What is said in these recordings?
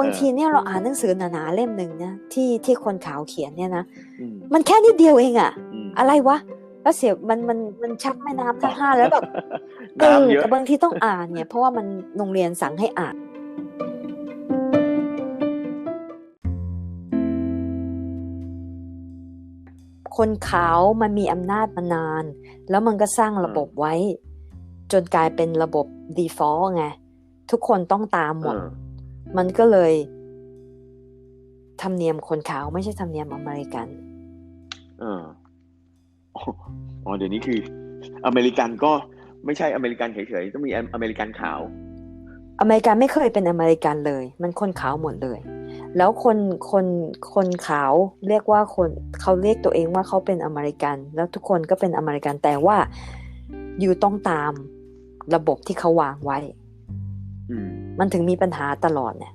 บางทีเนี่ยเราอ่านหนังสือหนาๆเล่มหนึ่งนะที่ที่คนขาวเขียนเนี่ยนะอืมมันแค่นิดเดียวเองอะอืมอะไรวะแล้วเสียมันมันมันชักแม่น้ำทั้งห้าแล้วแบบเออน้ำเยอะแต่บางทีต้องอ่านเนี่ย เพราะว่ามันโรงเรียนสั่งให้อ่านคนขาวมันมีอำนาจมานาน แล้วมันก็สร้างระบบไว้ จนกลายเป็นระบบ default ไง ทุกคนต้องตามหมดเออมันก็เลยธรรมเนียมคนขาวไม่ใช่ธรรมเนียมอเมริกัน เอออ๋ออ๋อเดี๋ยวนี้คือ อเมริกันก็ไม่ใช่อเมริกันเฉยๆต้องมีอเมริกันขาว อเมริกันไม่เคยเป็นอเมริกันเลย มันคนขาวหมดเลย แล้วคนคนคนขาวเรียกว่าคนเขาเรียกตัวเองว่าเขาเป็นอเมริกัน แล้วทุกคนก็เป็นอเมริกันแต่ว่าอยู่ต้องตาม ระบบที่เขาวางไว้อืมมันถึงมีปัญหาตลอดเนี่ย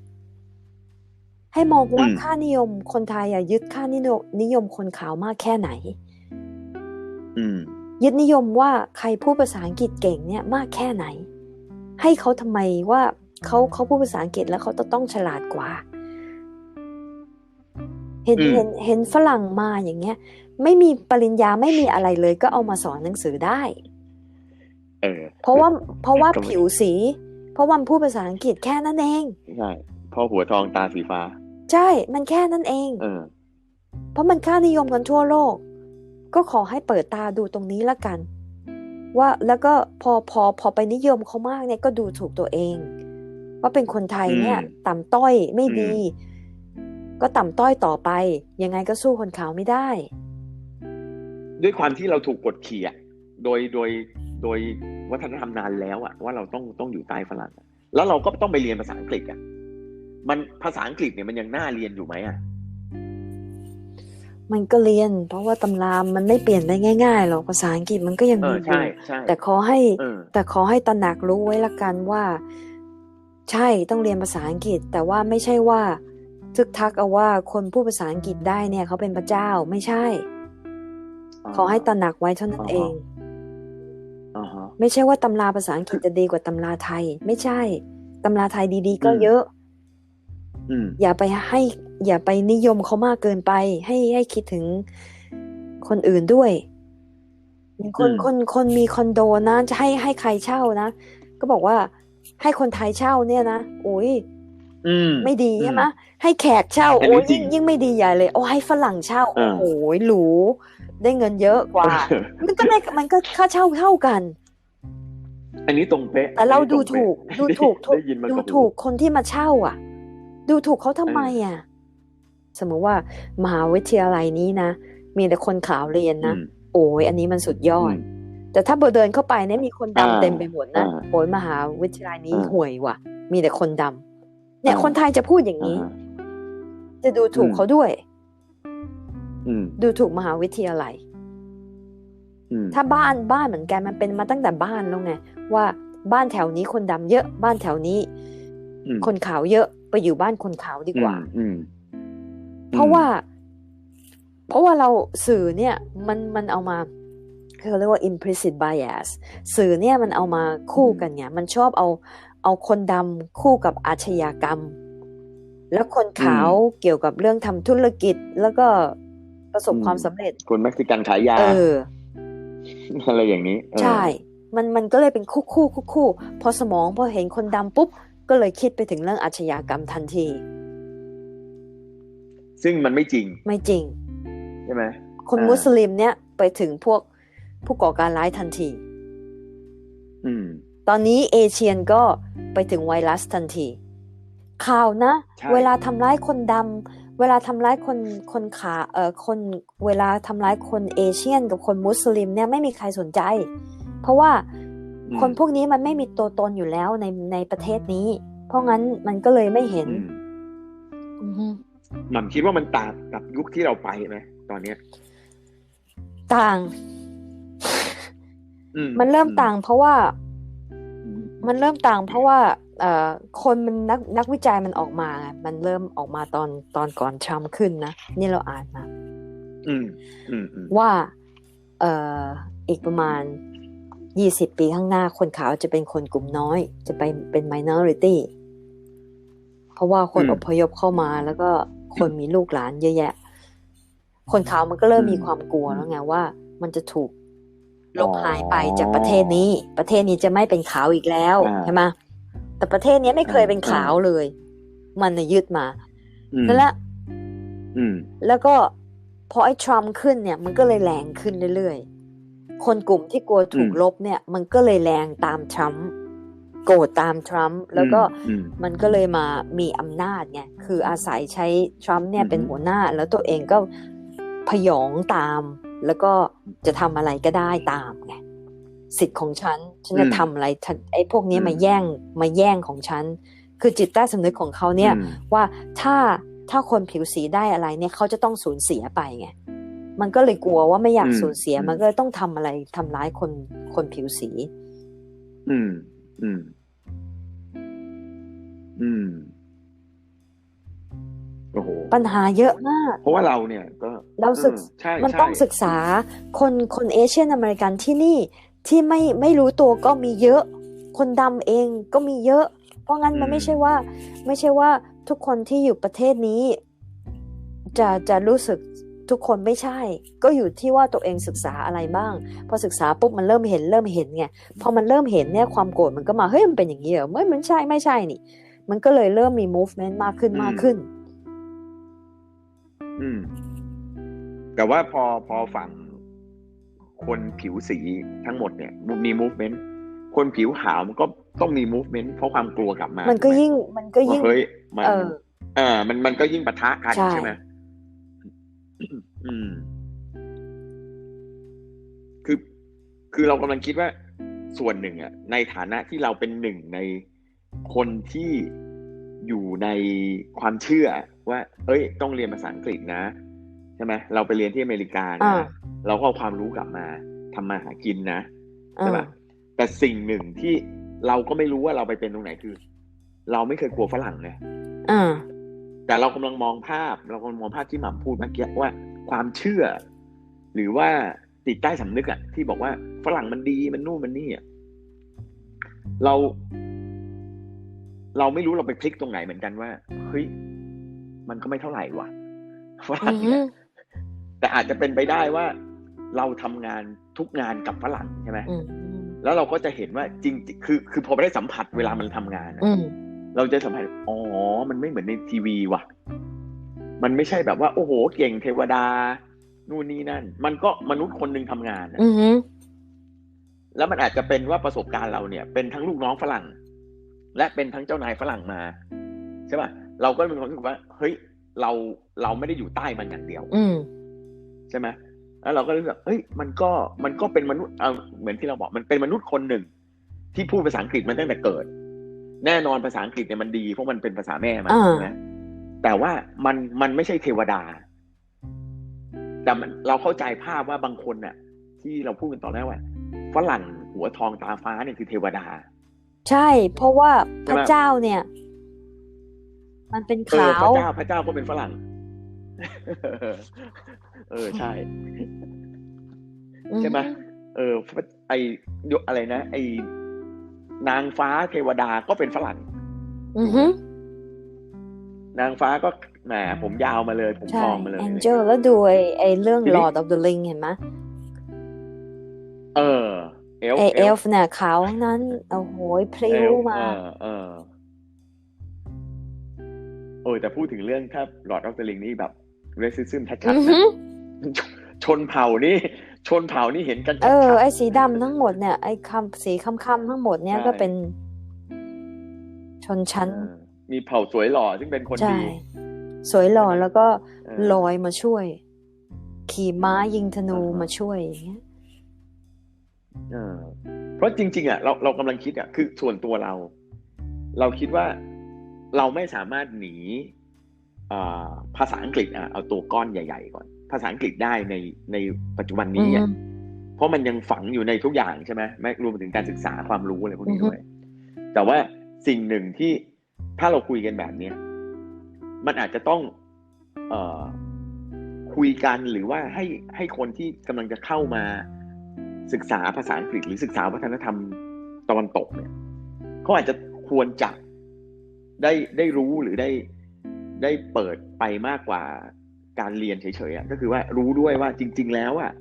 ให้มองว่าอืมค่านิยมคนไทยอะยึดค่านิยมนิยมคนขาวมากแค่ไหนอืมยึดนิยมว่าใครพูดภาษาอังกฤษเก่งเนี่ยมากแค่ไหน ให้เขาทำไมว่าเขาเขาพูดภาษาอังกฤษแล้วเขาจะต้องฉลาดกว่า เห็นอืมเห็นเห็นฝรั่งมาอย่างเงี้ย ไม่มีปริญญาไม่มีอะไรเลย ก็เอามาสอนหนังสือได้ เออ เพราะว่าเพราะว่าก็ไม่ผิวสี เพราะว่ามันพูดภาษาอังกฤษแค่นั้นเองใช่พ่อหัวทองตาสีฟ้า ใช่ มันแค่นั้นเอง เออ เพราะมันค่านิยมกันทั่วโลก ก็ขอให้เปิดตาดูตรงนี้ละกัน ว่าแล้วก็พอพอพอไปนิยมเขามากเนี่ยก็ดูถูกตัวเอง ว่าเป็นคนไทยเนี่ยอืมต่ำต้อยไม่ดีอืก็ต่ำต้อยต่อไป ยังไงก็สู้คนขาวไม่ได้ ด้วยความที่เราถูกกดขี่อะโดยโดย โดยวัฒนธรรมนานแล้วอะว่าเราต้องต้องอยู่ใต้ฝรั่งอะแล้วเราก็ต้องไปเรียนภาษาอังกฤษอะมันภาษาอังกฤษเนี่ยมันยังน่าเรียนอยู่ไหมอะมันก็เรียน เพราะว่าตำรามันไม่เปลี่ยนได้ง่ายๆหรอกภาษาอังกฤษมันก็ยังเอมีออยู่ใช่ใช่แต่ขอให้เออแต่ขอให้ตระหนักรู้ไว้ละกันว่า ใช่ต้องเรียนภาษาอังกฤษ แต่ว่าไม่ใช่ว่าทึกทักเอาว่าคนพูดภาษาอังกฤษได้เนี่ยเขาเป็นพระเจ้าไม่ใช่ ขอให้ตระหนักไว้เท่านั้นเองอ่าฮะ ไม่ใช่ว่าตำราภาษาอังกฤษจะดีกว่าตำราไทย ไม่ใช่ตำราไทยดีๆ ก็เยอะอืมอย่าไปให้ อย่าไปนิยมเขามากเกินไป ให้ให้คิดถึงคนอื่นด้วยคนอืมคนคนมีคอนโดนะจะให้ให้ใครเช่านะก็บอกว่าให้คนไทยเช่าเนี่ยนะโอ้ยอืมไม่ดีใช่ไหมอืให้แขกเช่าอันนี้โอ้ยจริยิ่งงยิ่งไม่ดีใหญ่เลย โอ้ให้ฝรั่งเช่าเอโอ้อโหหรูได้เงินเยอะกว่า มันก็ได้มันก็ค่าเช่าเท่ากัน อันนี้ตรงเป๊ะแต่เราอันนี้ดูตรงถูกเป๊ะดูถูกได้ยินมาดูกับหูถูกคนที่มาเช่า อะ ดูถูกเขาทำไมอะ สมมติว่ามหาวิทยาลัยนี้นะมีแต่คนขาวเรียนนะอืมโอ้ยอันนี้มันสุดยอดอืมแต่ถ้าเบอร์เดินเข้าไปเนี่ยมีคนอ่าดำเต็มไปหมดนะอ่าโอ้ยมหาวิทยาลัยนี้อ่าห่วยว่ะ มีแต่คนดำเนี่ยอ่าคนไทยจะพูดอย่างนี้อ่าฮะจะดูถูกอืมเขาด้วยอืมดูถูกมหาวิทยาลัยอืมถ้าบ้านบ้านเหมือนกันมันเป็นมาตั้งแต่บ้านแล้วไง ว่าบ้านแถวนี้คนดำเยอะบ้านแถวนี้อืมคนขาวเยอะไปอยู่บ้านคนขาวดีกว่าอืมเพราะว่า เพราะว่าเราสื่อเนี่ย มันมันเอามาเขาเรียกว่า implicit bias สื่อเนี่ยมันเอามาคู่กันไงมันชอบเอาเอาคนดำคู่กับอาชญากรรม แล้วคนขาวเกี่ยวกับเรื่องทำธุรกิจ แล้วก็ประสบความสำเร็จ คนเม็กซิกันขายยา เออ อะไรอย่างนี้เออใช่ มันมันก็เลยเป็นคู่คู่คู่คู่พอสมองพอเห็นคนดำปุ๊บ ก็เลยคิดไปถึงเรื่องอาชญากรรมทันที ซึ่งมันไม่จริง ไม่จริงใช่ไหมคนอ่ามุมุสลิมเนี่ยไปถึงพวกผู้ก่อการร้ายทันที อืม ตอนนี้เอเชียนก็ไปถึงไวรัสทันที ข่าวนะใช่เวลาทำร้ายคนดำเวลาทำร้ายคนคนขาเอ่อคนเวลาทำร้ายคนเอเชียนกับคนมุสลิมเนี่ยไม่มีใครสนใจ เพราะว่าอืมคนพวกนี้มันไม่มีตัวตนอยู่แล้วในในประเทศนี้ เพราะงั้นมันก็เลยไม่เห็นอืมอือฮึหม่ำคิดว่ามันต่างกับยุคที่เราไปไหมตอนเนี้ย ต่างอืมันเริ่มต่างเพราะว่าอืมมันเริ่มต่างเพราะว่า เอ่อ คนมันนักนักวิจัยมันออกมาไงมันเริ่มออกมาตอนตอนก่อนทรัมป์ขึ้นนะ นี่เราอ่านมาอืมอืมอืมว่า เอ่อ อีกประมาณ ยี่สิบปีข้างหน้าคนขาวจะเป็นคนกลุ่มน้อย จะไปเป็น minority เพราะว่าคนอืมอพยพเข้ามาแล้วก็คนมีลูกหลานเยอะแยะ คนขาวมันก็เริ่มอืมมีความกลัวแล้วไงว่า มันจะถูกลบอ๋อหายไปจากประเทศนี้ ประเทศนี้จะไม่เป็นขาวอีกแล้วอ่าใช่ไหมแต่ประเทศนี้ไม่เคยอ่าเป็นขาวเลย มันน่ะยึดมาอืมนั่นแหละอืมแล้วก็พอไอ้ทรัมป์ขึ้นเนี่ย มันก็เลยแรงขึ้นเรื่อยๆ คนกลุ่มที่กลัวถูกอืมลบเนี่ย มันก็เลยแรงตามทรัมป์โกรธตามทรัมป์แล้วก็อืมมันก็เลยมามีอำนาจไงคืออาศัยใช้ทรัมป์เนี่ยอือฮึเป็นหัวหน้า แล้วตัวเองก็พยองตาม แล้วก็จะทำอะไรก็ได้ตามไงสิทธิ์ของฉัน ฉันจะทำอะไรฉันไอ้พวกนี้มาแย่งมาแย่งของฉัน คือจิตใต้สำนึกของเขาเนี่ยอืมว่าถ้าถ้าคนผิวสีได้อะไรเนี่ยเขาจะต้องสูญเสียไปไง มันก็เลยกลัวว่าไม่อยากอืมสูญเสียอืมมันก็เลยต้องทำอะไรทำร้ายคนคนผิวสี อืม อืม อืมโอ้โหปัญหาเยอะมาก เพราะว่าเราเนี่ยก็เราศึกออใช่มันใช่ต้องศึกษาคนคนเอเชียนอเมริกันที่นี่ที่ไม่ไม่รู้ตัวก็มีเยอะ คนดำเองก็มีเยอะ เพราะงั้นมันไม่ใช่ว่า ไม่ใช่ว่าทุกคนที่อยู่ประเทศนี้ จะจะรู้สึก ทุกคนไม่ใช่ ก็อยู่ที่ว่าตัวเองศึกษาอะไรบ้าง พอศึกษาปุ๊บมันเริ่มเห็นเริ่มเห็นไงพอมันเริ่มเห็นเนี่ยความโกรธมันก็มาเฮ้ยมันเป็นอย่างนี้เหรอไม่มันใช่ไม่ใช่นี่ มันก็เลยเริ่มมี movement มากขึ้นอืมมากขึ้น อืม แต่ว่าพอพอฝั่งคนผิวสีทั้งหมดเนี่ยมี movement คนผิวขาวมันก็ต้องมี movement เพราะความกลัวกลับมา มันก็ถูไหยิ่งมันก็ว่ายิ่งเฮ้ยมันเออเออมันมันก็ยิ่งปะทะกันใช่ใช่ไหม อืม คือคือเรากำลังคิดว่าส่วนหนึ่งอะในฐานะที่เราเป็นหนึ่งในคนที่อยู่ในความเชื่อว่า เอ้ย ต้องเรียนภาษาอังกฤษนะ ใช่ไหมเราไปเรียนที่อเมริกาอ่านะเราก็เอาความรู้กลับมาทำมาหากินนะอ่าใช่ปะแต่สิ่งหนึ่งที่เราก็ไม่รู้ว่าเราไปเป็นตรงไหนคือ เราไม่เคยกลัวฝรั่งไงอ่า แต่เรากำลังมองภาพ เรากำลังมองภาพที่หม่ำพูดเมื่อกี้ว่าความเชื่อ หรือว่าติดใต้สำนึกอะที่บอกว่าฝรั่งมันดีมันนู่นมันนี่อะเรา เราไม่รู้เราไปพลิกตรงไหนเหมือนกันว่าเฮ้ยมันก็ไม่เท่าไหร่ว่ะฝอืรั่งอเนี่ฮึยแต่อาจจะเป็นไปได้ว่า เราทำงานทุกงานกับฝรั่งใช่ไหมอืมแล้วเราก็จะเห็นว่าจริงๆคือ คือพอไปได้สัมผัสเวลามันทำงานอะอืม เราจะสัมผัสอ๋อ มันไม่เหมือนในทีวีว่ะ มันไม่ใช่แบบว่า โอ้โห เก่งเทวดา นู่นนี่นั่น มันก็มนุษย์คนหนึ่งทำงานอะอือฮึแล้วมันอาจจะเป็นว่าประสบการณ์เราเนี่ย เป็นทั้งลูกน้องฝรั่ง และเป็นทั้งเจ้านายฝรั่งมาใช่ป่ะเราก็มีความรู้สึกว่า เฮ้ย เราเราไม่ได้อยู่ใต้มันอย่างเดียว อืมใช่ไหมแล้วเราก็รู้สึกเฮ้ย มันก็มันก็เป็นมนุษย์เอาเหมือนที่เราบอกมันเป็นมนุษย์คนหนึ่ง ที่พูดภาษาอังกฤษมันตั้งแต่เกิด แน่นอนภาษาอังกฤษเนี่ยมันดีเพราะมันเป็นภาษาแม่มันอ่าใช่ไหมแต่ว่ามันมันไม่ใช่เทวดา แต่มันเราเข้าใจภาพว่าบางคนน่ะ ที่เราพูดกันตอนแรกว่าฝรั่งหัวทองตาฟ้าเนี่ยคือเทวดา ใช่ เพราะว่าพใช่ไหมระเจ้าเนี่ย มันเป็นเออขาพวระเจ้าพระเจ้าก็เป็นฝรั่ง เออใช่ใช่ไหมเออไอยอะไรนะไอ นางฟ้าเทวดาก็เป็นฝรั่งอือฮึนางฟ้าก็แหมผมยาวมาเลย ผมใช่ทองมาเลยแองเจลแล้วดูไอ้ไอ้เรื่องทีนี้ Lord of the Ring เห็นไหมเออเอลไอ้เอลฟ์เนี่ยขาวทั้งนั้นโอ้โหพลิ้วมาเออเออเออแต่พูดถึงเรื่องถ้าหลอดออฟเดลิงนี่แบบเรซิซึมชัดอือๆฮึนะชชนเผ่านี่ ชนเผ่านี่เห็นกันเอชัดอๆไอ้สีดำทั้งหมดเนี่ยไอ้คำสีคำคำๆทั้งหมดเนี่ยใช่ก็เป็น ชนชั้นเออมีเผ่าสวยหล่อซึ่งเป็นคนใช่ดีสวยหล่อใช่ไหมแล้วก็เออลอยมาช่วย ขี่ม้ายิงธนูอ่าฮะมาช่วยอย่างเงี้ยเออเพราะจริง ๆ อะ เราเรากำลังคิดอะคือส่วนตัวเรา เราคิดว่าเราไม่สามารถหนีอ่าภาษาอังกฤษอะเอาตัวก้อนใหญ่ ๆ ก่อน ภาษาอังกฤษได้ในในปัจจุบันนี้อะอืมเพราะมันยังฝังอยู่ในทุกอย่างใช่ไหมไม่รวมถึงการศึกษาความรู้อะไรพวกนี้อือฮึด้วย แต่ว่าสิ่งหนึ่งที่ถ้าเราคุยกันแบบเนี้ยมันอาจจะต้อง เอ่อคุยกันหรือว่าให้ให้คนที่กำลังจะเข้ามาศึกษาภาษาอังกฤษ หรือศึกษาวัฒนธรรมตะวันตกเนี่ยเขาอาจจะควรจะได้ได้รู้หรือได้ได้เปิดไปมากกว่า การเรียนเฉยๆอะก็คือว่ารู้ด้วยว่าจริง ๆ แล้วอะ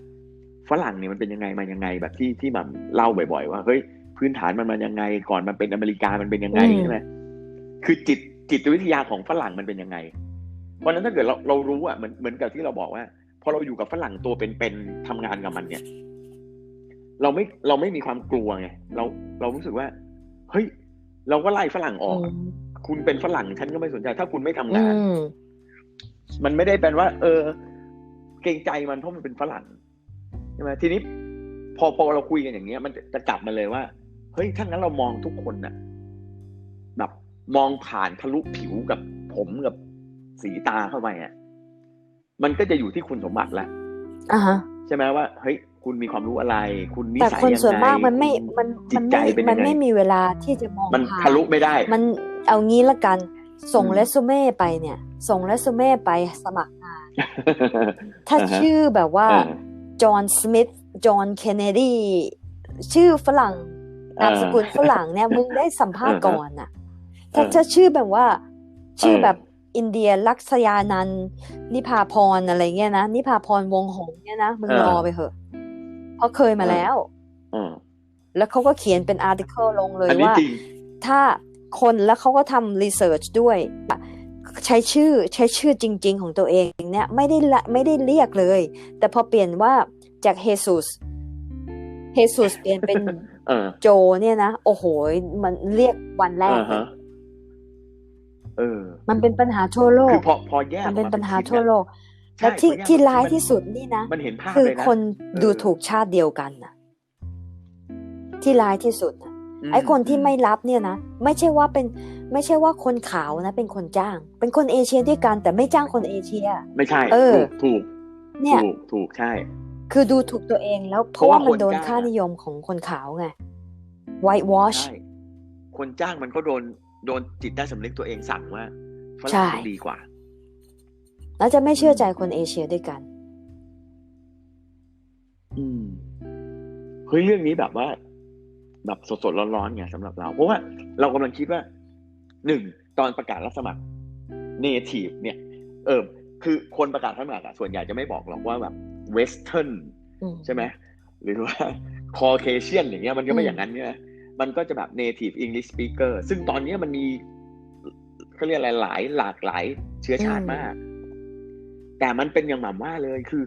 ฝรั่งเนี่ยมันเป็นยังไงมายังไงแบบที่ที่หม่ำเล่าบ่อย ๆ ว่าเฮ้ยพื้นฐานมันมายังไง ก่อนมันเป็นอเมริกามันเป็นยังไงอืมใช่ไหมคือจิตจิตวิทยาของฝรั่งมันเป็นยังไง เพราะฉะนั้นถ้าเกิดเราเรารู้อะเหมือนเหมือนกับที่เราบอกว่าพอเราอยู่กับฝรั่งตัวเป็นๆทำงานกับมันเนี่ย เราไม่เราไม่มีความกลัวไงเราเรารู้สึกว่า เฮ้ย เราก็ไล่ฝรั่งออกอะคุณเป็นฝรั่งฉันก็ไม่สนใจ ถ้าคุณไม่ทำอืงาน มมันไม่ได้เป็นว่า เออ เกรงใจมันเพราะมันเป็นฝรั่งใช่ไหมทีนี้พอพอเราคุยกันอย่างเงี้ย มันจะกลับมาเลยว่าเฮ้ยถ้างั้นเรามองทุกคนน่ะ แบบมองผ่านทะลุผิวกับผมกับสีตาเข้าไปอะมันก็จะอยู่ที่คุณสมบัติละอ่าฮะใช่ไหมว่าเฮ้ยคุณมีความรู้อะไร คุณนิแต่สัยคนยังส่วนไงมากมันไม่คุณมันจิมัตนใจไม่เป็นมัยันงไงไม่มีเวลาที่จะมองมันผ่านทะลุไม่ได้ มันเอางี้ละกัน ส่งอืมเรซูเม่ไปเนี่ย ส่งเรซูเม่ไปสมัครงาน ถ้าอ่าฮะชื่อแบบว่าอ่าจอห์นสมิธจอห์นเคนเนดีชื่อฝรั่งนามสกุลฝรั่งเนี่ยมึงได้สัมภาษณ์ก่อนน่ะ ถ้าเออถ้าชื่อแบบว่า ชื่อเออแบบอินเดียลักษยานันท์นิพาพรอะไรเงี้ยนะนิพาพรวงหงส์เนี่ยนะมึงรอไปเถอะเพราะเคยมาแล้วอ่าแล้วเขาก็เขียนเป็นอาร์ติเคิลลงเลยอันนี้ว่าจริงถ้า คนแล้วเขาก็ทำรีเสิร์ชด้วย ใช้ชื่อใช้ชื่อจริง ๆ ของตัวเองเนี่ยไม่ได้ละไม่ได้เรียกเลย แต่พอเปลี่ยนว่าจากเฮซุสเฮซุสเปลี่ยนเป็นเออโจเนี่ยนะ โอ้โห มันเรียกวันแรกอ่าเลฮะยเออ มันเป็นปัญหาทั่วโลคืกอพอพอแยกมันเป็นออกปัญหาชิ้ทั่วอะโลกใช่และที่พอแกที่ออกร้ายมันที่สุดนี่นะมันเห็นภาพคือเลยนะคนเออดูถูกชาติเดียวกันน่ะที่ร้ายที่สุดน่ะม ไอ้คนที่อืไม่รับเนี่ยนะไม่ใช่ว่าเป็นไม่ใช่ว่าคนขาวนะ เป็นคนจ้าง เป็นคนเอเชียด้วยกันแต่ไม่จ้างคนเอเชีย ไม่ใช่ เออ ถูก เนี่ยถูกถูกใช่ คือดูถูกตัวเองแล้วเพเพราะราะว่าว่ามันคนโดนจ้างค่าอะนิยมของคนขาวไง white wash ใช่คนจ้างมันก็โดนโดนจิตใต้สำนึกตัวเองสั่งว่าฝใช่รั่งต้องดีกว่า แล้วจะไม่เชื่อใจคนเอเชียด้วยกัน อืมเฮ้ยเรื่องนี้แบบว่า แบบสดๆร้อนๆไงสำหรับเรา เพราะว่าเรากำลังคิดว่าหนึ่งตอนประกาศรับสมัคร native เนี่ย เออคือคนประกาศรับสมัครอะส่วนใหญ่จะไม่บอกหรอกว่าแบบ western อืมใช่ไหมหรือว่า Caucasian อย่างเงี้ยมันก็ไม่อืมอย่างนั้นใช่ไหมมันก็จะแบบ native English speaker ซึ่งตอนเนี้ยมันมีเขาเรียกอะไรหลายหลากหลายเชื้อชาติมาก แต่มันเป็นอย่างหม่ำว่าเลยคือ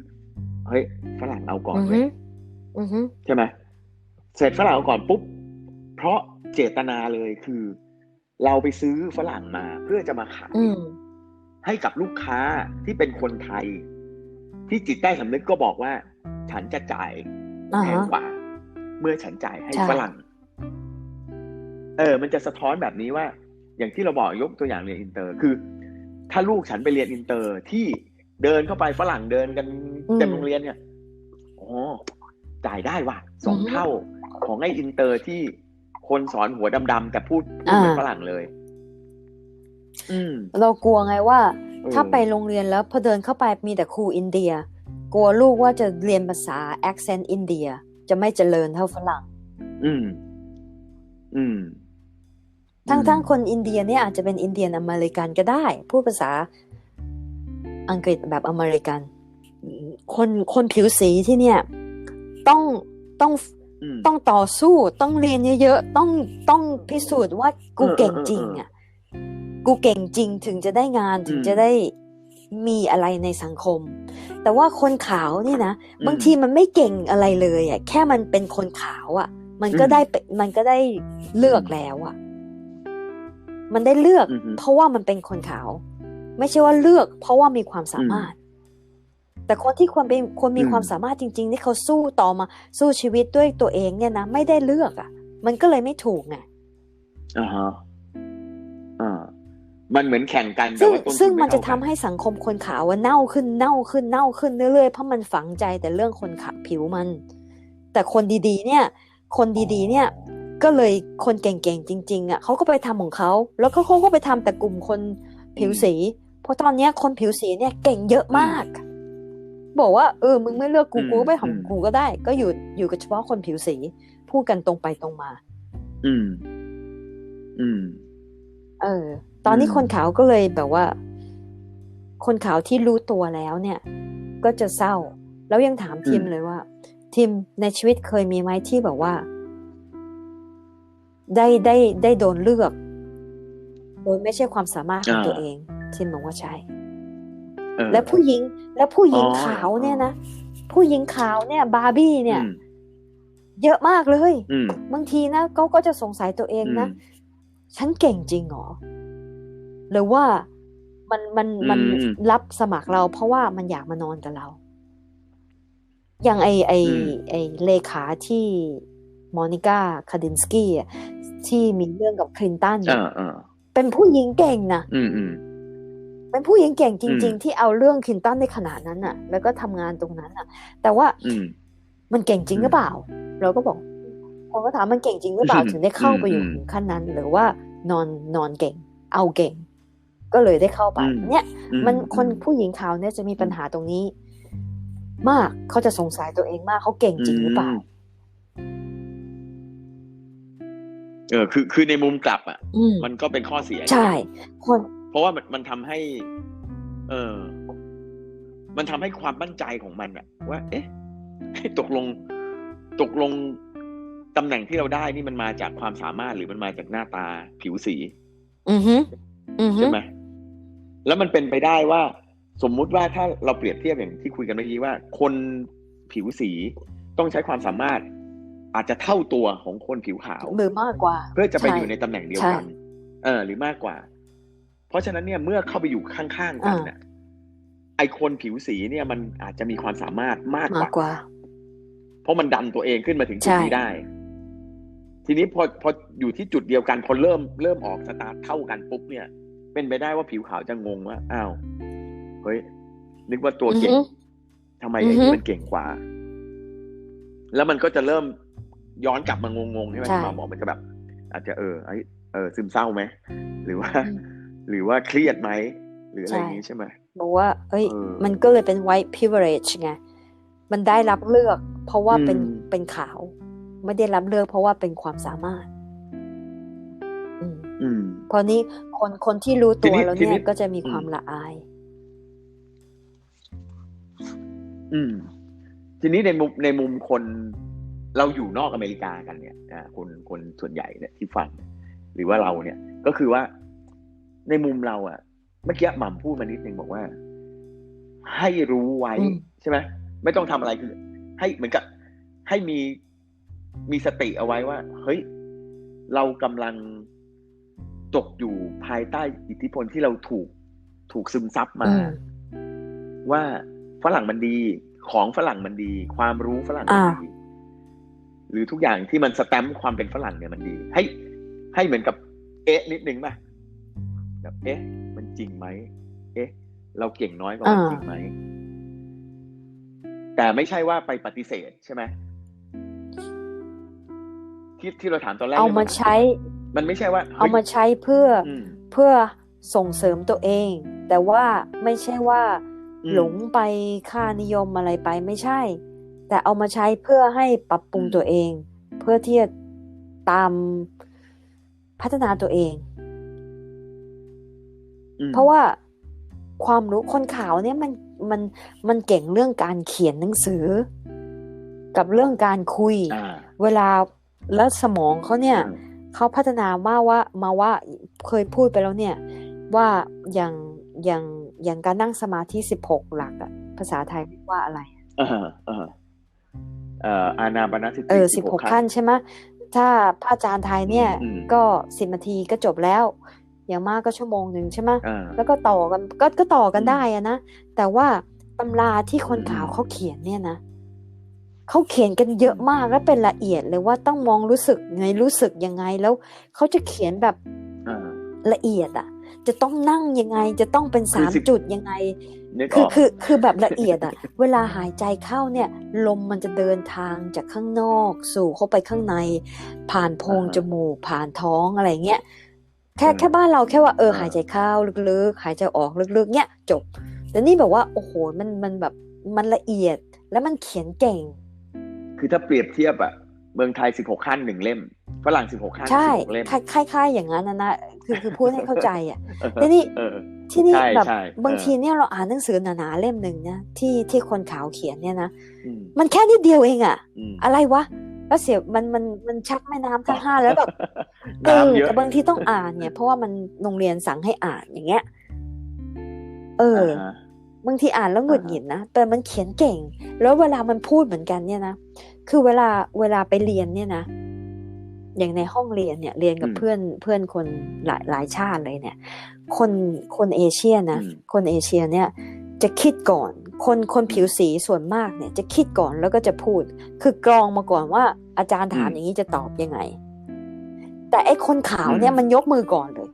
เฮ้ยฝรั่งเอาก่อนอือเว้ฮึยอือฮึใช่ไหม เสร็จฝรั่งเอาก่อนปุ๊บ เพราะเจตนาเลยคือ เราไปซื้อฝรั่งมาเพื่อจะมาขายอืมให้กับลูกค้าที่เป็นคนไทย ที่จิตใต้สำนึกก็บอกว่า ฉันจะจ่ายอ่าแพงฮะกว่า เมื่อฉันจ่ายให้ใช่ฝรั่ง เออ มันจะสะท้อนแบบนี้ว่า อย่างที่เราบอกยกตัวอย่างเรียนอินเตอร์คือ ถ้าลูกฉันไปเรียนอินเตอร์ที่เดินเข้าไปฝรั่งเดินกันเต็มโรงเรียนเนี่ยอ๋อจ่ายได้ว่ะสองเท่า ของไอ้อินเตอร์ที่คนสอนหัวดำๆแต่พูดพูดเหมือนฝรั่งเลยอืมเรากลัวไงว่าเออถ้าไปโรงเรียนแล้วพอเดินเข้าไปมีแต่ครูอินเดีย กลัวลูกว่าจะเรียนภาษา accent อินเดีย จะไม่เจริญเท่าฝรั่ง อืม อืม ทั้งอืมทั้งคนอินเดียเนี่ยอาจจะเป็นอินเดียนอเมริกันก็ได้ พูดภาษาอังกฤษแบบอเมริกัน คนคนผิวสีที่เนี่ย ต้องต้องอืม ต้องต่อสู้ต้องเรียนเยอะๆต้องต้องพิสูจน์ว่ากูเออเก่งเออจริงเอออะกูเก่งจริงถึงจะได้งานถึงอืมจะได้มีอะไรในสังคม แต่ว่าคนขาวนี่นะอืมบางทีมันไม่เก่งอะไรเลยอะแค่มันเป็นคนขาวอะ มันก็อืมได้เป็นมันก็ได้เลือกแล้วอะ มันได้เลือกอือฮึเพราะว่ามันเป็นคนขาว ไม่ใช่ว่าเลือก เพราะว่ามีความสามารถ แต่คนที่ควรเป็นคนมีอืมความสามารถจริง ๆ ที่เขาสู้ต่อมาสู้ชีวิตด้วยตัวเองเนี่ยนะไม่ได้เลือกอะ มันก็เลยไม่ถูกไงอ่าฮะอ่ามันเหมือนแข่งกันแต่ซึ่งว่าต้นทุนซึ่งไมันจะทำเท่ากัให้สังคมคนขาวอะเน่าขึ้นเน่าขึ้นเน่าขึ้นเรื่อยๆเพราะมันฝังใจแต่เรื่องคนขาวผิวมัน แต่คนดีๆ เนี่ย คนดีๆ เนี่ย ก็เลยคนเก่งๆจริง ๆอะเขาก็ไปทำของเขาแล้วก็เขาก็ไปทำแต่กลุ่มคนผิวสี เพราะตอนเนี้ยคนผิวสีเนี่ยเก่งเยอะมากอ บอกว่าเออมึงไม่เลือกกูอืมกูก็ไปของอืมกูก็ได้ ก็อยู่อยู่กับเฉพาะคนผิวสี พูดกันตรงไปตรงมา อืม อืม เออ ตอนนี้อืมคนขาวก็เลยแบบว่า คนขาวที่รู้ตัวแล้วเนี่ย ก็จะเศร้า แล้วยังถามทีมเลยว่าทีมในชีวิตเคยมีไหมที่แบบว่า ได้ได้ได้โดนเลือก โดยไม่ใช่ความสามารถของอ่าตัวเองทีมบอกว่าใช่เออ และผู้หญิงและผู้หญิงอ๋อขาวเนี่ยนะผู้หญิงขาวเนี่ย บาร์บี้เนี่ยอืมเยอะมากเลยอืมบางทีนะเขาก็จะสงสัยตัวเองนะอืมฉันเก่งจริงเหรอหรือว่ามันมันมันอืมรับสมัครเรา เพราะว่ามันอยากมานอนกับเรา อย่างไอไออืมไอเลขาที่มอนิก้าคาดินสกี้อะที่มีเรื่องกับคลินตันเอเนี่ยอเออเป็นผู้หญิงเก่งนะอืมอืม เป็นผู้หญิงเก่งจริงอืมๆที่เอาเรื่องคลินตันในขนาดนั้นน่ะ แล้วก็ทำงานตรงนั้นน่ะ แต่ว่าอืมมันเก่งจริงหรือเปล่า เราก็บอกคนก็ถามมันเก่งจริงหรือเปล่าอืมถึงได้เข้าไปอยู่อืมถึงขั้นนั้น หรือว่านอนนอนเก่ง เอาเก่ง ก็เลยได้เข้าไปอืมเนี่ยอืมันคนอืผู้หญิงขาวเนี่ยจะมีปัญหาตรงนี้ มากเขาจะสงสัยตัวเองมากเขาเก่งจริงหรือเปล่ามเออคือคือในมุมกลับอะอืมมันก็เป็นข้อเสีย ใช่ คนเพ ราะว่ามันมันทำให้ เออมันทำให้ความมั่นใจของมันอะว่า เอ๊ะ ตกลง ตกลงตำแหน่งที่เราได้นี่มันมาจากความสามารถหรือมันมาจากหน้าตาผิวสีอือฮึอือฮึใช่ไหมแล้วมันเป็นไปได้ว่า สมมุติว่าถ้าเราเปรียบเทียบอย่างที่คุยกันเมื่อกี้ว่า คนผิวสีต้องใช้ความสามารถ อาจจะเท่าตัวของคนผิวขาวหรือมากกว่า เพื่อจะไปใช่อยู่ในตำแหน่งเดียวกันใช่เออ หรือมากกว่าเพ ราะฉะนั้นเนี่ยเมื่อเข้าไปอยู่ข้างๆกันอ่าเนี่ยไอคนผิวสีเนี่ยมันอาจจะมีความสามารถมากกมากว่ากว่า เพราะมันดันตัวเองขึ้นมาถึงจุดใช่นี้ได้ ทีนี้พอพออยู่ที่จุดเดียวกันพอเริ่มเริ่มออกสตาร์ทเท่ากันปุ๊บเนี่ย เป็นไปได้ว่าผิวขาวจะงงว่าอ้าวเฮ้ยนึกว่าตัวอือเก่งฮึทำไมอืไอ้อฮึนี่มันเก่งกว่า แล้วมันก็จะเริ่มย้อนกลับมางงๆใช่ไหมใช่ที่หมอบอกมันจะแบบ อาจจะเออไอเออซึมเศร้าไหมหรือว่าอืม หรือว่าเครียดไหม หรืออะไรใช่อย่างนี้ใช่ไหมบอกว่า เอ้ยเออมันก็เลยเป็น white privilege ไงมันได้รับเลือก เพราะว่าเป็นอืมเป็นขาว ไม่ได้รับเลือก เพราะว่าเป็นความสามารถอืมอืมเพราะนี้คนคนที่รู้ทีตัวนี้แล้วทีเนี่นี้ยก็จะมีอืมความละอาย อืม ทีนี้ในมุมในมุมคนเราอยู่นอกอเมริกากันเนี่ยอ่าคนคนส่วนใหญ่เนี่ยที่ฟัง หรือว่าเราเนี่ย ก็คือว่า ในมุมเราอะเมื่อกี้หม่ำพูดมานิดนึงบอกว่า ให้รู้ไว้อืมใช่ไหมไม่ต้องทำอะไรคือ ให้เหมือนกับ ให้มีมีสติเอาไว้ว่า เฮ้ย เรากำลังตกอยู่ภายใต้อิทธิพลที่เราถูกถูกซึมซับมาอืมว่าฝรั่งมันดีของฝรั่งมันดี ความรู้ฝรั่งมันอ่าดีหรือทุกอย่างที่มันสแตมป์ความเป็นฝรั่งเนี่ยมันดี ให้ให้เหมือนกับ เอ๊ะนิดนึงป่ะ แบบเอ๊ะ มันจริงไหมเอ๊ะ เราเก่งน้อยกว่ามันอ่าจริงไหมแต่ไม่ใช่ว่าไปปฏิเสธใช่ไหมที่ที่เราถามตอนแรกเอานี่ยมาใช้ มันไม่ใช่ว่า เอามาใช้เพื่อออืมเพื่อส่งเสริมตัวเอง แต่ว่าไม่ใช่ว่าอืมหลงไปค่านิยมอะไรไปไม่ใช่ แต่เอามาใช้เพื่อให้ปรับปรุงอืมตัวเอง เพื่อที่จะตามพัฒนาตัวเองอืม เพราะว่าความรู้คนขาวเนี่ยมันมันมันเก่งเรื่องการเขียนหนังสือ กับเรื่องการคุยอ่าเวลาแล้วสมองเขาเนี่ยอืมเขาพัฒนามาว่ามาว่าเคยพูดไปแล้วเนี่ย ว่าอย่างอย่างอย่างการนั่งสมาธิสิบหกหลักอะภาษาไทยเรียกว่าอะไรอ่าอ่าเอ่ออานาปานสติเออสิบหกขั้นใช่ไหมถ้าพระอาจารย์ไทยเนี่ยอืมก็สิบนาทีก็จบแล้ว อย่างมากก็ชั่วโมงหนึ่งใช่ไหมอ่าแล้วก็ต่อกันก็ก็ต่อกันอืมได้อะนะแต่ว่าตำราที่คนอืมขาวเขาเขียนเนี่ยนะเขาเขียนกันเยอะมากและเป็นละเอียดเลยว่าต้องมองรู้สึกไงรู้สึกยังไงแล้วเขาจะเขียนแบบอ่าละเอียดอะจะต้องนั่งยังไงจะต้องเป็นคือสามสิบจุดยังไงนึกอคืออกคือคือแบบละเอียดอะเวลาหายใจเข้าเนี่ย ลมมันจะเดินทางจากข้างนอก สู่เข้าไปข้างใน ผ่านโพรงอ่าฮะจมูกผ่านท้องอะไรเงี้ย แค่อืมแค่บ้านเราแค่ว่าเอออ่าหายใจเข้าลึกๆ หายใจออกลึกๆ เนี่ยจบ แต่นี่แบบว่าโอ้โหมันมันแบบมันละเอียดแล้วมันเขียนเก่ง คือถ้าเปรียบเทียบอะเมืองไทยสิบหกขั้นหนึ่งเล่มฝรั่งสิบหกขั้นใช่สิบหกเล่มคล้ายคล้ายๆอย่างนั้นนะนะคือคือพูดให้เข้าใจอะแต่นี่เออที่นี่ใช่แบบใช่บางเออทีเนี่ยเราอ่านหนังสือหนาๆเล่มหนึ่งนะที่ที่คนขาวเขียนเนี่ยนะอืมมันแค่นิดเดียวเองอะอืมอะไรวะ แล้วเสียมันมันมันชักแม่น้ำทั้งห้าแล้วแบบเออน้ำเยอะแต่บางทีต้องอ่านเนี่ย เพราะว่ามันโรงเรียนสั่งให้อ่านอย่างเงี้ย เออาฮะบางทีอ่านแล้วหงุดอ่าฮะหงิดนะแต่มันเขียนเก่ง แล้วเวลามันพูดเหมือนกันเนี่ยนะคือเวลาเวลาไปเรียนเนี่ยนะอย่างในห้องเรียนเนี่ย เรียนกับเพื่อนเพื่อนคนหลายหลายชาติเลยเนี่ย คนคนเอเชียนะอืมคนเอเชียเนี่ย จะคิดก่อน คนคนผิวสีส่วนมากเนี่ยจะคิดก่อนแล้วก็จะพูด คือกรองมาก่อนว่า อาจารย์ถามอย่างนี้จะตอบยังไง แต่ไอ้คนขาวเนี่ยมันยกมือก่อนเลย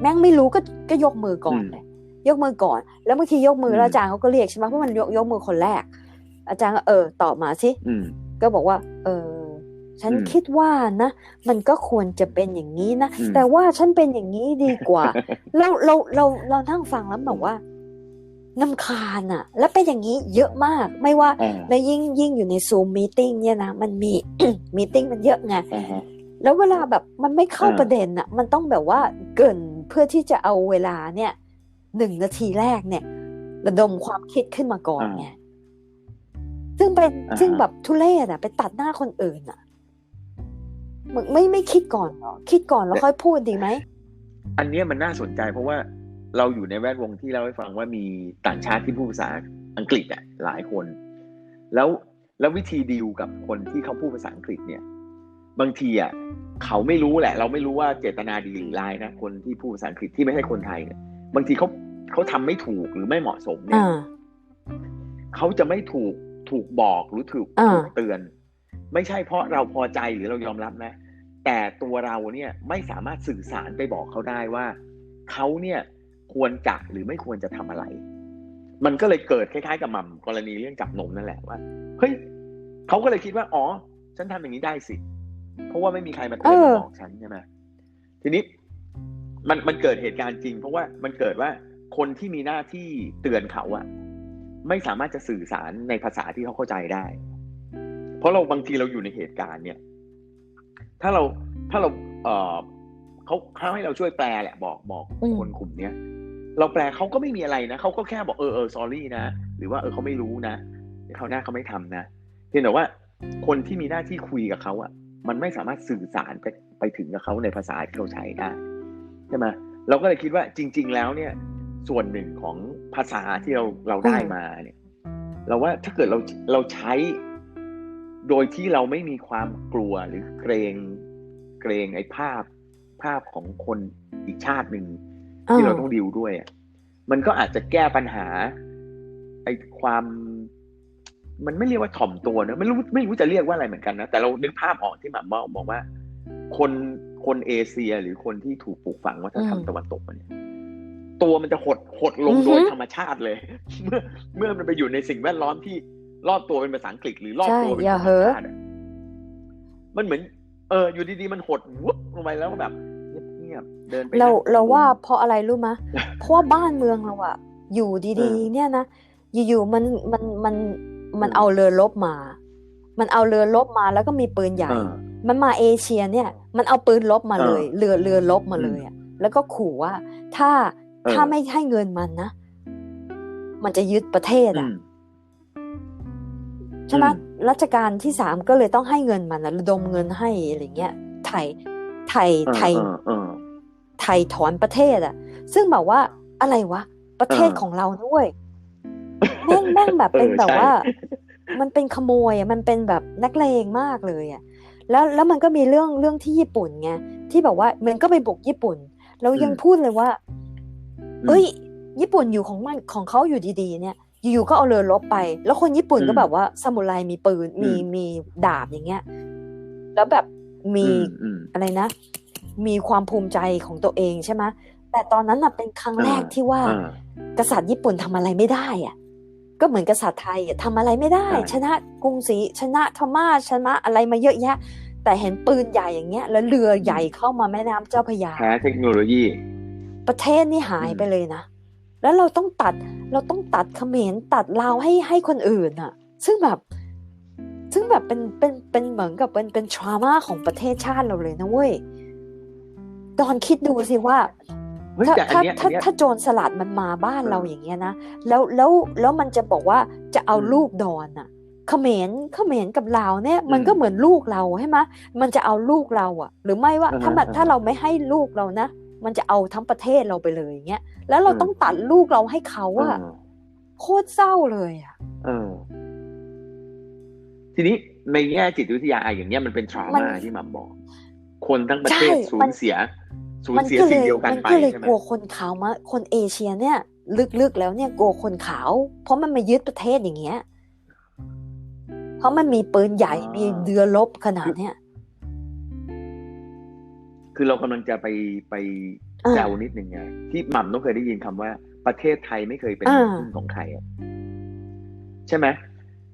แม่งไม่รู้ก็ก็ยกมือก่อนเลย ยกมือก่อน แล้วบางทียกมือแล้วอาจารย์เขาก็เรียกใช่ไหมเพราะมันยกยกมือคนแรก อาจารย์ก็เออตอบมาสิอืมก็บอกว่า เออฉันอืมคิดว่านะ มันก็ควรจะเป็นอย่างนี้นะอืมแต่ว่าฉันเป็นอย่างนี้ดีกว่า เราเราเราเรานั่งฟังแล้วแบบว่า น้ำคาญอะแล้วเป็นอย่างนี้เยอะมาก ไม่ว่าอ่าแล้วยิ่งยิ่งอยู่ในซูมมีติ้งเนี่ยนะ มันมี มีติ้งมันเยอะไงอ่าฮะแล้วเวลาแบบมันไม่เข้าอ่าประเด็นอะมันต้องแบบว่าเกรินเพื่อที่จะเอาเวลาเนี่ยหนึ่งนาทีแรกเนี่ย ระดมความคิดขึ้นมาก่อนไงซึ่งเป็นอ่าฮะซึ่งแบบทุเรศอะไปตัดหน้าคนอื่นอะมึงไม่ไม่คิดก่อนเหรอคิดก่อนแล้วค่อยพูดดีไหมอันเนี้ยมันน่าสนใจเพราะว่า เราอยู่ในแวดวงที่เล่าให้ฟังว่ามีต่างชาติที่พูดภาษาอังกฤษอะหลายคน แล้วแล้ววิธีดีลกับคนที่เขาพูดภาษาอังกฤษเนี่ย บางทีอะเขาไม่รู้แหละ เราไม่รู้ว่าเจตนาดีหรือร้ายนะคนที่พูดภาษาอังกฤษที่ไม่ใช่คนไทยเนี่ยบางทีเขาเขาทำไม่ถูกหรือไม่เหมาะสมเนี่ยอ่าเขาจะไม่ถูกถูกบอกหรือถูกอ่าถูกเตือน ไม่ใช่เพราะเราพอใจหรือเรายอมรับนะ แต่ตัวเราเนี่ยไม่สามารถสื่อสารไปบอกเขาได้ว่าเขาเนี่ย ควรจะหรือไม่ควรจะทำอะไร มันก็เลยเกิดคล้ายๆกับมัมกรณีเรื่องจับนมนั่นแหละว่าเฮ้ยเขาก็เลยคิดว่าอ๋อ ฉันทำอย่างนี้ได้สิ เพราะว่าไม่มีใครมาเตือนบอกฉันใช่ไหมทีนี้มันมันเกิดเหตุการณ์จริง เพราะว่ามันเกิดว่าคนที่มีหน้าที่เตือนเขาอะไม่สามารถจะสื่อสารในภาษาที่เขาเข้าใจได้ เพราะเราบางทีเราอยู่ในเหตุการณ์เนี่ย ถ้าเราถ้าเราเออเขาเขาให้เราช่วยแปลแหละ บอกบอกคนกลุ่มเนี้ย เราแปลเขาก็ไม่มีอะไรนะเขาก็แค่บอกเออเออ sorry นะ หรือว่าเออเขาไม่รู้นะเขาหน้าเขาไม่ทำนะ เพียงแต่ว่าคนที่มีหน้าที่คุยกับเขาอะมันไม่สามารถสื่อสารไปไปถึงกับเขาในภาษาที่เขาใช้ได้ใช่ไหมเราก็เลยคิดว่าจริง ๆ แล้วเนี่ย ส่วนหนึ่งของภาษาที่เราเราได้มาเนี่ย เราว่าถ้าเกิดเราเราใช้ โดยที่เราไม่มีความกลัวหรือเกรงเกรงไอ้ภาพภาพของคนอีกชาติหนึ่ง ที่เราต้องดิวด้วยอะมันก็อาจจะแก้ปัญหาไอ้ความมันไม่เรียกว่าถ่อมตัวนะไม่รู้ไม่รู้จะเรียกว่าอะไรเหมือนกันนะแต่เรานึกภาพออกที่หม่ำบอกบอกว่า คนคนเอเชียหรือคนที่ถูกปลูกฝังวัฒนธรรมอืมตะวันตกมาเนี่ยตัวมันจะหดหดลงอือฮึโดยธรรมชาติเลย เมื่อเมื่อมันไปอยู่ในสิ่งแวดล้อมที่รอบตัวเป็นภาษาอังกฤษหรือรอบใช่ตัวเป็นอย่าภาเหษาอะชาติอะมันเหมือน เอออยู่ดีๆมันหดวุบลงไปแล้วก็แบบ เงียบๆเดินไปเรานั่งเราว่ามุมเพราะอะไรรู้มะเพราะว่าบ้านเมืองเราอะอยู่เอดีอๆเนี่ยนะอยู่ๆมันมันมันมันอืมเอาเรือรบมา มันเอาเรือรบมาแล้วก็มีปืนใหญ่เออมันมาเอเชียเนี่ย มันเอาปืนลบมาเออเลย เรือเรือลบมาอืมเลยอะแล้วก็ขู่ว่า ถ้าเออถ้าไม่ให้เงินมันนะมันจะยึดประเทศอือะมใช่ไหมอืมรัชกาลที่สามก็เลยต้องให้เงินมันนะระดมเงินให้อะไรเงี้ยไทยไทยเออไทยเออเออ ไทยถอนประเทศอะซึ่งแบบว่าอะไรวะ ประเทศเออของเราด้วยแม่งแม่งแบบเป็นเออแบบใช่ว่า มันเป็นขโมยอะมันเป็นแบบนักเลงมากเลยอะแล้วแล้วมันก็มีเรื่องเรื่องที่ญี่ปุ่นไงที่แบบว่ามันก็ไปบุกญี่ปุ่น แล้วยังพูดเลยว่า เอ้ย ญี่ปุ่นอยู่ของมันของเขาอยู่ดีๆ เนี่ย อยู่ๆก็เอาเรือรบไป แล้วคนญี่ปุ่นก็อืมแบบว่าซามูไรมีปืนมีอืมมีดาบอย่างเงี้ย แล้วแบบมีอืมอืมอะไรนะ มีความภูมิใจของตัวเองใช่ไหมแต่ตอนนั้นน่ะเป็นครั้งแรกอ่าที่ว่าอ่า กษัตริย์ญี่ปุ่นทำอะไรไม่ได้อะก็เหมือนกษัตริย์ไทยอะทำอะไรไม่ได้ใช่ชนะกรุงศรีชนะพม่าชนะอะไรมาเยอะแยะ แต่เห็นปืนใหญ่อย่างเงี้ย แล้วเรือใหญ่เข้ามาแม่น้ำเจ้าพระยาแพ้เทคโนโลยี ประเทศนี่หายอืมไปเลยนะแล้วเราต้องตัดเราต้องตัดเขมรตัดลาวให้ให้คนอื่นอะซึ่งแบบซึ่งแบบเป็นเป็นเป็นเหมือนกับเป็นเป็นทรามาของประเทศชาติเราเลยนะเว้ย ตอนคิดดูสิว่าเฮ้ยถ้าแต่อันถ้าเนี้ยอัถ้านเนี้ยถ้าโจรสลัดมันมาบ้านเออเราอย่างเงี้ยนะแล้วแล้วแล้วมันจะบอกว่าจะเอาอืมลูกดอนอะเขมรเขมรกับลาวเนี่ยมันอืมก็เหมือนลูกเราใช่ไหมมันจะเอาลูกเราอะหรือไม่ว่าอ่าฮะถ้ามันอ่าฮะถ้าเราไม่ให้ลูกเรานะ มันจะเอาทั้งประเทศเราไปเลยอย่างเงี้ยแล้วเราอืมต้องตัดลูกเราให้เขาอะเออโคตรเศร้าเลยอะเออทีนี้ในแง่จิตวิทยาอย่างเงี้ยมันเป็นทรามัมานที่หมัมบอก คนทั้งประเทศใช่สูมัญนเสียสูญมันเสียก็เลสิ่งยเดียวกันมันไปก็เลยใช่ไหมกลัวคนขาวมาคนเอเชียเนี่ย ลึกๆแล้วเนี่ยกลัวคนขาว เพราะมันมายึดประเทศอย่างเงี้ย เพราะมันมีปืนใหญ่มีเรือรบขนาดเนี้ยคือเรากำลังจะไปไปอ่าแซวนิดนึงไงที่หม่ำต้องเคยได้ยินคำว่า ประเทศไทยไม่เคยเป็นอ่าที่พึ่งของใครอะใช่ไหม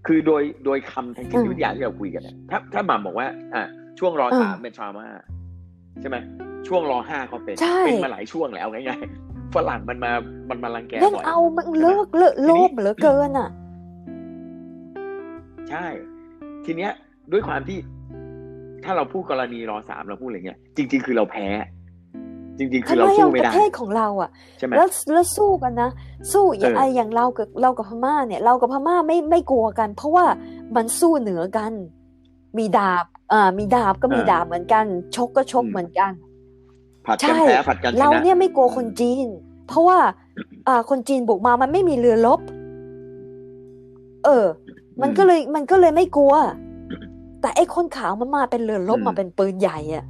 คือโดยโดยคำทางจิตวิทยาที่เราคุยกันเนี่ยถ้าถ้าหม่ำบอกว่า อะ ช่วงรอสามเป็นทรามาใช่ไหมช่วงรอห้าก็เป็นใช่เป็นมาหลายช่วงแล้วง่ายๆฝรั่งมันมามันมารังแกยังบ่อยเอามันเลิกเลิกโลภเหลือเกินอะ ใช่ ทีเนี้ย ด้วยความที่ ถ้าเราพูดกรณีรอสามเราพูดอะไรเงี้ยจริง ๆ คือเราแพ้ จริง ๆ คือทำเราไมสู้เอาไม่ประได้เทศของเราอะใช่ไหมแล้วแล้วสู้กันนะสู้อย่างเออไออย่างเรากับเรากับพม่าเนี่ย เรากับพม่าไม่ไม่กลัวกัน เพราะว่ามันสู้เหนือกัน มีดาบ อ่ามีดาบก็มีดาบเหมือนกัน ชกก็ชกเหมือนกัน ผัดกันใช่แพ้ผัดกันชเรานะเนี่ยไม่กลัวคนจีน เพราะว่า อ่า คนจีนบุกมามันไม่มีเรือรบเออ มันก็เลยมันก็เลยไม่กลัว แต่ไอ้คนขาวมันมาเป็นเรือรบอืมมาเป็นปืนใหญ่อะ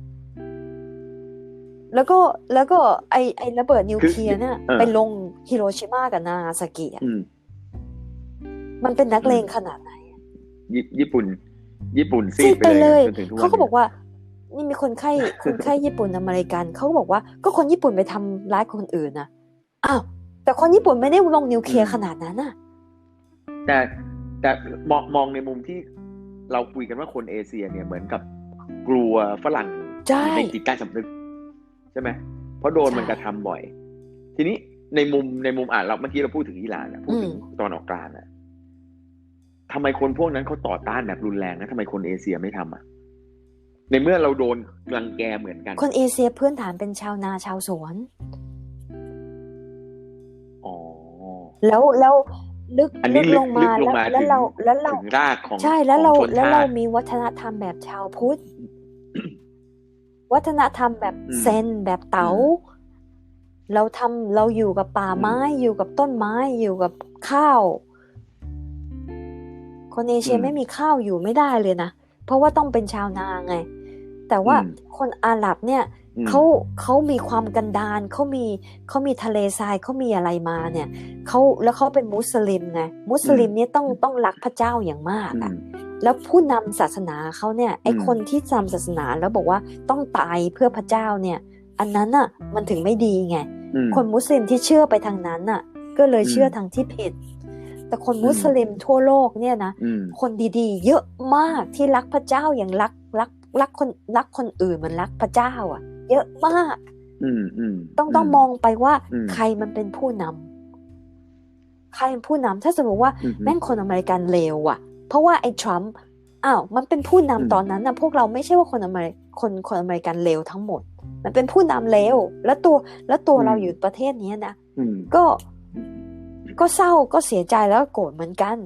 แล้วก็แล้วก็ไอไอระเบิดนิวเคลียร์เนี่ยเออไปลงฮิโรชิมากับนางาซากิอะอืมมันเป็นนักเลงขนาดไหนญี่ญี่ปุ่น ญี่ปุ่นซีซีดดไปไปเลเลยยจนถึงทุกวันเขาก็บอกนี้ว่า นี่มีคนไข้คนไข้ญี่ปุ่นอเมริกันเขาก็บอกว่าก็คนญี่ปุ่นไปทำร้ายคนอื่นนะอ้าวแต่คนญี่ปุ่นไม่ได้ลงนิวเคลียร์ขนาดนั้นน่ะ แต่แต่มองมองในมุมที่เราคุยกันว่าคนเอเชียเนี่ยเหมือนกับกลัวฝรั่งใช่ในจิตใต้สำนึก ใช่ไหมเพราะโดนใช่มันกระทำบ่อย ทีนี้ในมุมในมุมอะเราเมื่อกี้เราพูดถึงอิหร่านอะพูดถึงอืมตอนออกกลางอะ ทำไมคนพวกนั้นเขาต่อต้านแบบรุนแรงนะทำไมคนเอเชียไม่ทำอะในเมื่อเราโดนรังแกเหมือนกัน คนเอเชียพื้นฐานเป็นชาวนาชาวสวนอ๋อแล้วแล้วลึกอันนี้ลึกลงมาลึกลงแล้วมาแล้วเราแล้วเราถึงรากของใช่แล้วเราของชนแล้วเราชาติมีวัฒนธรรมแบบชาวพุทธวัฒนธรรมแบบอืมเซนแบบเต๋าอืมเราทำเราอยู่กับป่าไม้อยู่กับต้นไม้อยู่กับข้าว คนเอเชียอืมไม่มีข้าวอยู่ไม่ได้เลยนะ เพราะว่าต้องเป็นชาวนาไง แต่ว่าอืมคนอาหรับเนี่ยอืมเขาเขามีความกันดารเขามีเขามีทะเลทรายเขามีอะไรมาเนี่ยเขาแล้วเขาเป็นมุสลิมไงมุสลิมเนี่ยต้องต้องรักพระเจ้าอย่างมากอือะมแล้วผู้นำศาสนาเขาเนี่ยไออืมคนที่นำศาสนาแล้วบอกว่าต้องตายเพื่อพระเจ้าเนี่ย อันนั้นน่ะมันถึงไม่ดีไงอืมคนมุสลิมที่เชื่อไปทางนั้นน่ะ ก็เลยอืมเชื่อทางที่ผิด แต่คนมุสลิมทั่วโลกเนี่ยนะอืมคนดีๆ เยอะมากที่รักพระเจ้าอย่างรักรักรักคนรักคนอื่นเหมันรักพระเจ้า อะ เยอะมากอืมอืมต้องต้องมองไปว่าอืมใครมันเป็นผู้นำใครเป็นผู้นำถ้าสมมติว่าอืมแม่งคนอเมริกันเลวอะ เพราะว่าไอ้ทรัมป์อ้าวมันเป็นผู้นำอืมตอนนั้นนะพวกเราไม่ใช่ว่าคนอเมริคนคนอเมริกันเลวทั้งหมด มันเป็นผู้นำเลวแล้วตัวแล้วตัวเราอยู่ประเทศเนี้ยนะอืมก็ ก็เศร้าก็เสียใจแล้วก็โกรธเหมือนกัน